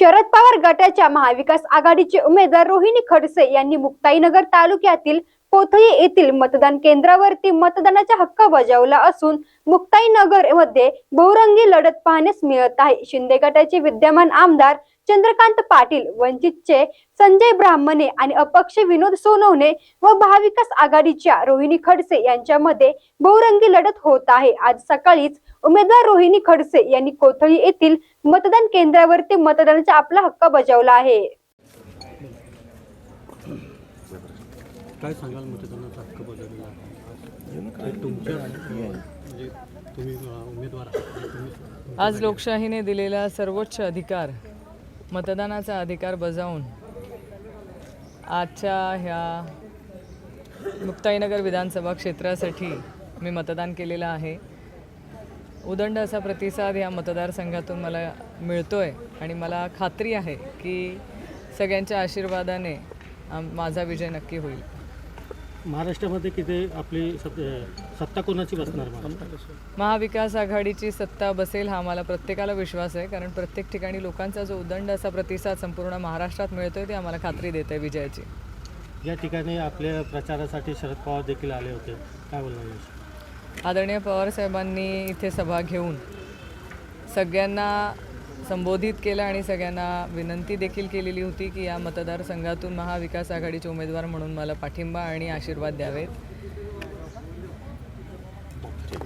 शरद पवार गटाच्या महाविकास आघाडीचे उमेदवार रोहिणी खडसे यांनी मुक्ताईनगर तालुक्यातील कोथळी येथील मतदान केंद्रावरती मतदानाचा हक्क बजावला असून मुक्ताईनगरमध्ये बहुरंगी लढत पाहण्यास मिळत आहे. शिंदे गटाचे विद्यमान आमदार चंद्रकांत पाटील वंचितचे संजय ब्राह्मणे आणि अपक्ष विनोद सोनवणे व महाविकास आघाडीच्या रोहिणी खडसे यांच्यामध्ये बहुरंगी लढत होत आहे. आज सकाळीच उमेदवार रोहिणी खडसे यांनी कोथळी येथील मतदान केंद्रावरती मतदानाचा आपला हक्क बजावला आहे. काय सांगाल मतदानाचा हक्क बजावलेला आहे? ते तुमच्या म्हणजे तुम्ही अ, उमेदवार आहात तुम्ही आज लोकशाहीने दिलेला सर्वोच्च अधिकार मतदानाचा अधिकार बजावून आजच्या ह्या मुक्ताईनगर विधानसभा क्षेत्रासाठी मी मतदान केलेलं आहे. उदंड असा प्रतिसाद या मतदारसंघातून मला मिळतो आहे आणि मला खात्री आहे की सगळ्यांच्या आशीर्वादाने माझा विजय नक्की होईल. महाराष्ट्रामध्ये किती आपली सत सत्ता कोणाची बसणार महाविकास आघाडीची सत्ता बसेल हा मला प्रत्येकाला विश्वास आहे कारण प्रत्येक ठिकाणी लोकांचा जो उदंड असा प्रतिसाद संपूर्ण महाराष्ट्रात मिळतोय ते आम्हाला खात्री देत आहे विजयाची. या ठिकाणी आपल्या प्रचारासाठी शरद पवार देखील आले होते. काय बोलणार? आदरणीय पवारसाहेबांनी इथे सभा घेऊन सगळ्यांना संबोधित केलं आणि सगळ्यांना विनंती देखील केलेली होती की या मतदारसंघातून महाविकास आघाडीचे उमेदवार म्हणून मला पाठिंबा आणि आशीर्वाद द्यावेत.